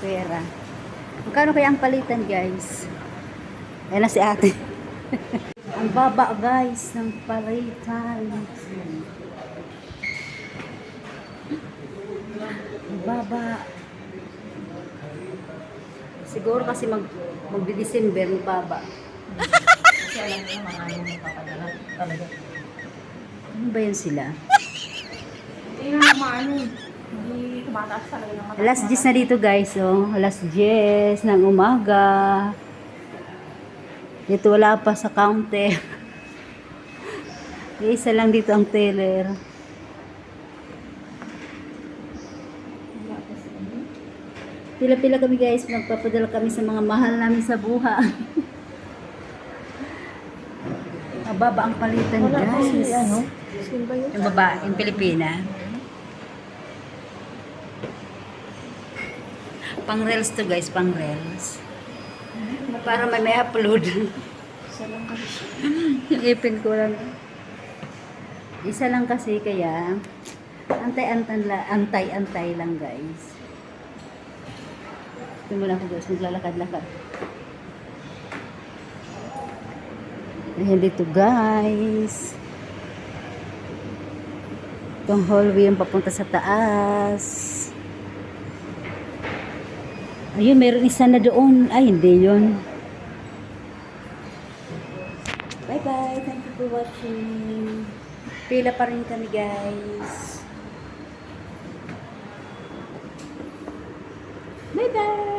pera. Magkano kaya ang palitan, guys? Ayan na si ate. ang baba, guys, ng palitan. Ang baba. Siguro kasi mag magdi-December ng baba. Kasi alam ko naman ano yung papadala. Talaga. Ano ba yun sila? Hindi na maano. Hindi tumataas talaga ng mataas. Alas 10 na dito guys, oh. Alas 10 ng umaga. Dito wala pa sa counter. Isa lang dito ang teller. Pila-pila kami guys, magpapadala kami sa mga mahal namin sa buhay. Mababa ang palitan Wala guys. ano. Ba yun? Yung babae, yung Pilipina. Pang reels to guys, pang reels. Para may may upload. Lang yung ipin ko lang. Isa lang kasi kaya antay-antay la- antay-antay lang guys. Ito muna ako guys, maglalakad-lakad. Ayan dito guys. Itong hallway yung papunta sa taas. Ayun, meron isa na doon. Ay, hindi yun. Bye-bye. Thank you for watching. Pila pa rin kami, guys. Bye-bye.